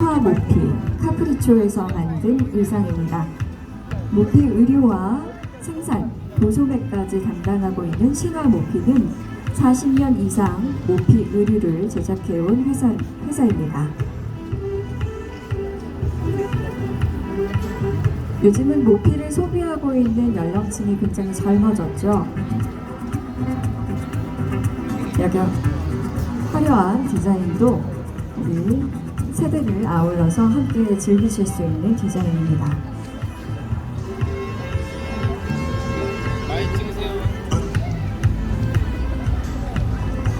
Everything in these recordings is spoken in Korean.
화 모피 카프리초에서 만든 의상입니다. 모피 의류와 생산, 도소매까지 담당하고 있는 신화 모피는 40년 이상 모피 의류를 제작해온 회사, 회사입니다. 요즘은 모피를 소비하고 있는 연령층이 굉장히 젊어졌죠. 여기 화려한 디자인도 우리 세대를 아울러서 함께 즐기실 수 있는 디자인입니다.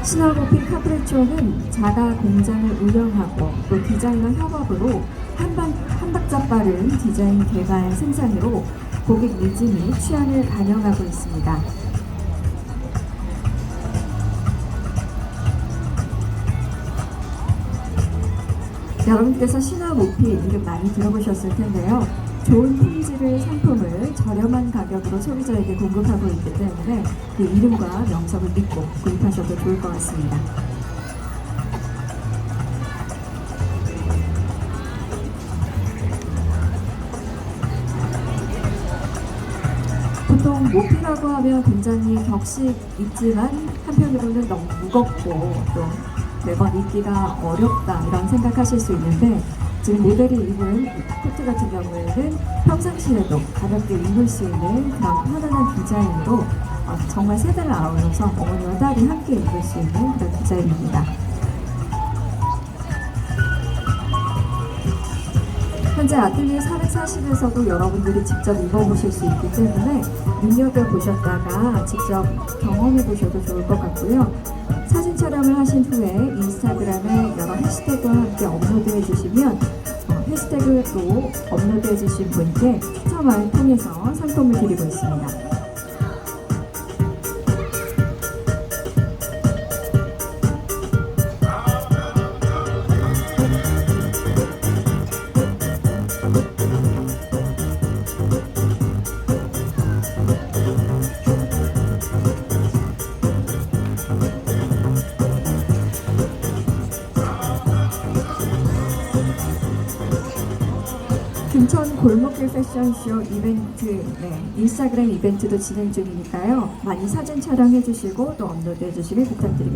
시나고피 카프레초는 자가 공장을 운영하고 또 디자이너 협업으로 한방, 한 박자 빠른 디자인 개발 생산으로 고객 니즈 및 취향을 반영하고 있습니다. 여러분께서 신화 모피 이름 많이 들어보셨을 텐데요. 좋은 품질의 상품을 저렴한 가격으로 소비자에게 공급하고 있기 때문에 그 이름과 명성을 믿고 구입하셔도 좋을 것 같습니다. 보통 모피라고 하면 굉장히 격식 있지만 한편으로는 너무 무겁고 또 매번 입기가 어렵다 이런 생각하실 수 있는데 지금 모델이 입은 이 코트 같은 경우에는 평상시에도 가볍게 입을 수 있는 그런 편안한 디자인으로 어, 정말 세대를 아울러서 어머니와 딸이 함께 입을 수 있는 그런 디자인입니다. 현재 아틀리에 440에서도 여러분들이 직접 입어보실 수 있기 때문에 눈여겨보셨다가 직접 경험해보셔도 좋을 것 같고요. 어, 해시태그로 업로드해 주신 분께 추첨을 통해서 상품을 드리고 있습니다. 금천 골목길 패션쇼 이벤트, 네, 인스타그램 이벤트도 진행 중이니까요. 많이 사진 촬영해 주시고 또 업로드해 주시길 부탁드리겠습니다.